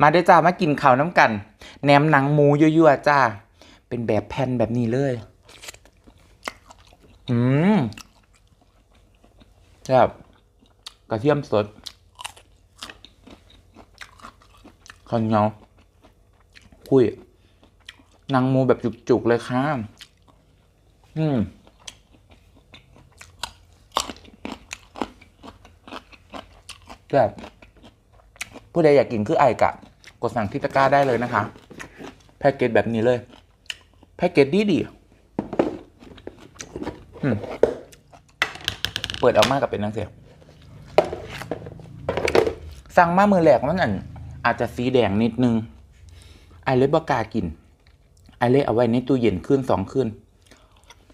มาด้อจ้ามากินข้าวน้ำกันแหนมหนังหมูยั่วๆจ้า เป็นแบบแผ่นแบบนี้เลย อืมแบบกระเทียมสดข้าวเหนียวคุยหนังหมูแบบจุกๆเลยค่ะ อืมแบบ ผู้ใดอยากกินคือไอกะ กดสั่งที่ตะกร้าได้เลยนะคะ แพ็กเกจแบบนี้เลย แพ็กเกจดีดีเปิดออกมากับเป็นนังเสียสั่งมามือแหลกมันอันอาจจะสีแดงนิดนึง ไอเลยบอกากิน ไอเลยเอาไว้ในตู้เย็นคืนสองคืน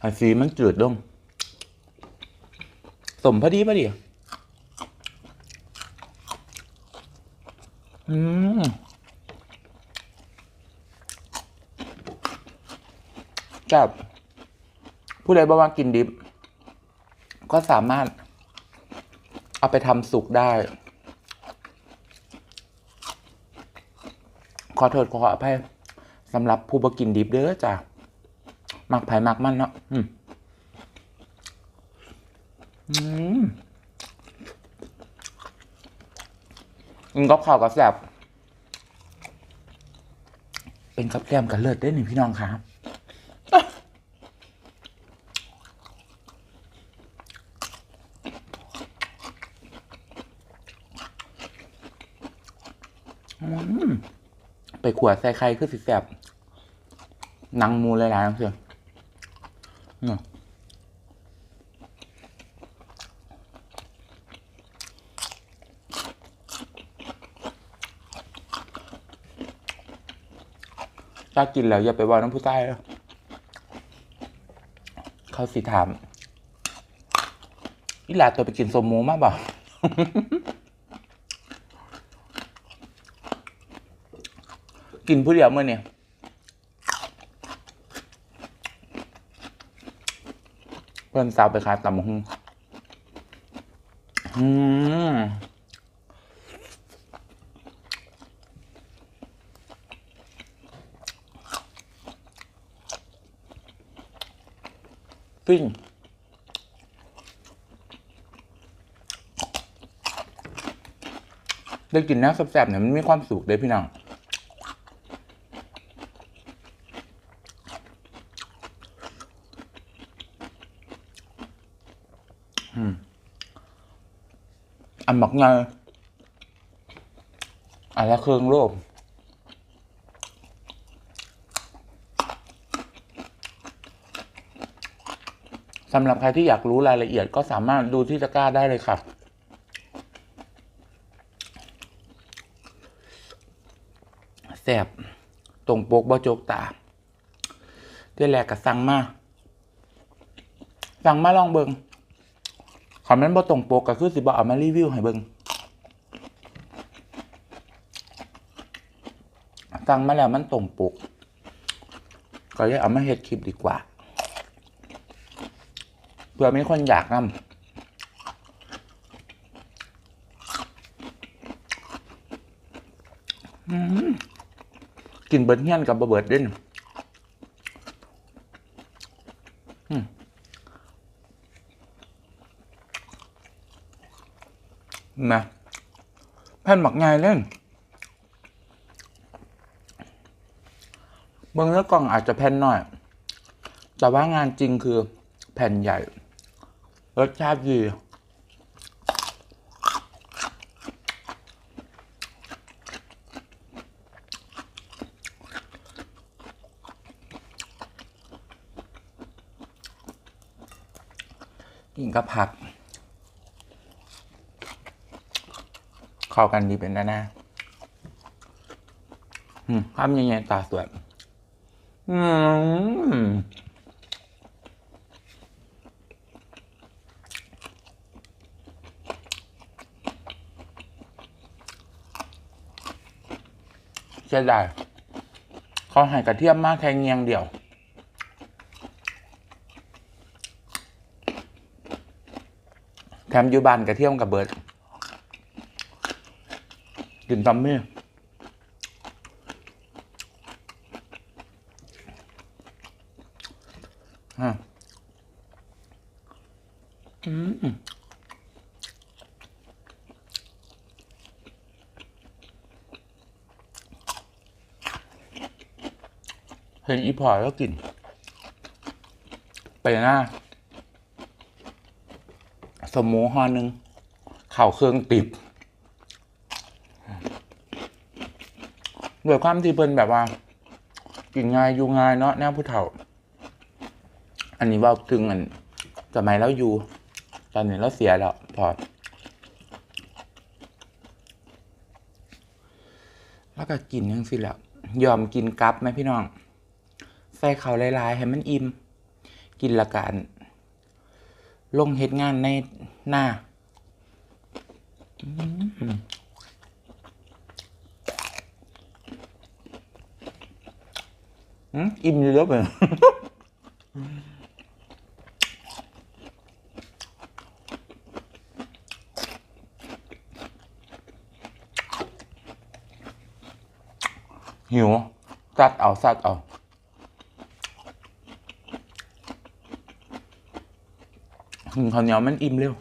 ไอสีมันจืดลงสมพอดีพอดี อืมกับผู้ใดบอกว่ากินดิบ ก็สามารถ เอาไปทำสุกได้ ขอโทษขออภัยสำหรับผู้บกินดิบเด้อจ้ะมักไผ่มักมันเนาะอืมอืม กินกับข้าวกับแซบเป็นกับแกล้มกันเลิศได้หนึ่งพี่น้องครับไปขวดใส่ไข่คือสิแสบนังมูหลายๆนั่นคือเนี่ย ถ้ากินแล้วอย่าไปว่าน้ำผู้ใต้เลยเขาสิถาม อีหลาตัวไปกินสมมูมากบ่กินผู้เดียวเมื่อเนี่ยเพื่อนสาวไปขายตำหงอืม ปิ้งได้กินน้ำแซ่บๆเนี่ยมันมีความสุขเลยพี่น้องอันบักไงอันละเครื่องโลก สำหรับใครที่อยากรู้รายละเอียดก็สามารถดูที่ตะกร้าได้เลยค่ะ แสบตรงปกบ่โจกตาเดี๋ยแรกกับสั่งมาสั่งมาลองเบิงคำนั้นบ่ตรงปกก็คือสิบ่เอามารีวิวให้เบิงสั่งมาแล้วมันตรงปก ก็เลยเอามาเฮ็ดคลิปดีกว่า เพื่อมีคนอยากนำอืมกินเบิร์ดเฮียนกับบะเบิร์ดเด่นนะแผ่นหมักไงเล่นเบื้องเนื้อกล่องอาจจะแผ่นหน่อย แต่ว่างานจริงคือแผ่นใหญ่ รสชาติดี กินกับผัก เข้ากันดีเป็นแน่ๆอืมภาพยังไงตาสวย อืมียดายเขาหายกระเทียมมากแค่เงียงเดียว แถมยูบานกระเทียมกับเบิร์ดกินตำมี่อืม เห็นอีพอแล้วกลิ่นไปหน้า สมหมูหอหนึ่งเข่าเครื่องติดด้วยความที่เพิ่นแบบว่า กินง่ายอยู่ง่ายเนาะแนวผู้เฒ่า อันนี้ว่าถึงอันสมัยเราอยู่ ตอนนี้เราเสียแล้วพอแล้วก็กินยังสิแหละยอมกินกับไหมพี่น้อง ใส่เขาวหลายๆ ให้มันอิ่มกินละกันลงเฮ็ดงานในหน้าอืมอิ่มอยู่แล้วเปล่าหิวซัดเอาซัดเอาืมข้าวเหนียวมันอิ่มเร็ว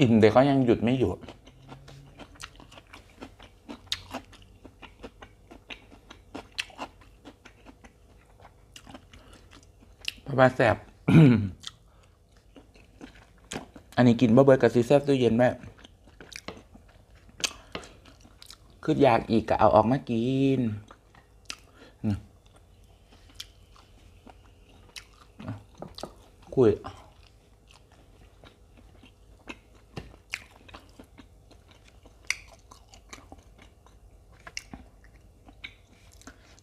อิ่มแต่ก็ยังหยุดไม่หยุดเพราะว่าแสบ อันนี้กินบ่เบิดกับซีแซบตู้เย็นแม่คืออยากอีกก็เอาออกมากินคุย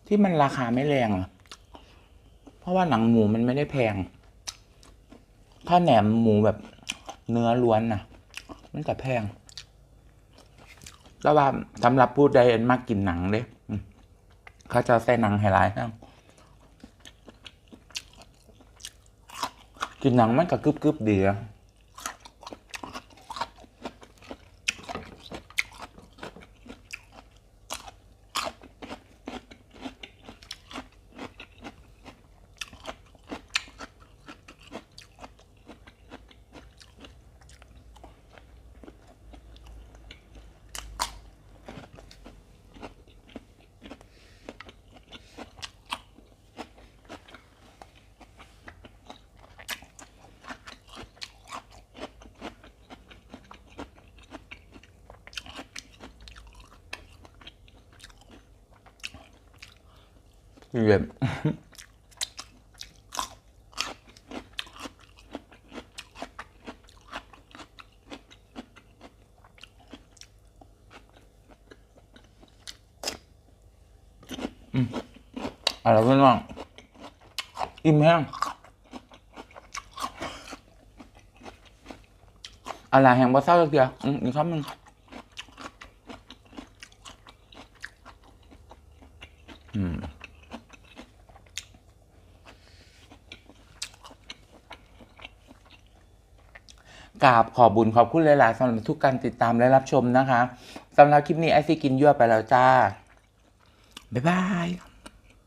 ที่มันราคาไม่แรงอะเพราะว่าหนังหมูมันไม่ได้แพง ถ้าแหนมหมูแบบ เนื้อล้วนนะมันจะแพงแล้ว่าสำหรับผู้ใดอันมากกินหนังเด้เขาจะใส่หนังให้หลายนะกินหนังมันก็กรึบกึบๆดีอะ เยี่ยมอืมเอะไรเพื่อนน้องอิ่มแห้งอะไรแห่งบ่เศร้าจักเดียวอีกคำหนึ่งอืม กราบขอบุญขอบคุณหลายๆสำหรับทุกการติดตามและรับชมนะคะสำหรับคลิปนี้ไอซีกินยั่วไปแล้วจ้า บ๊ายบาย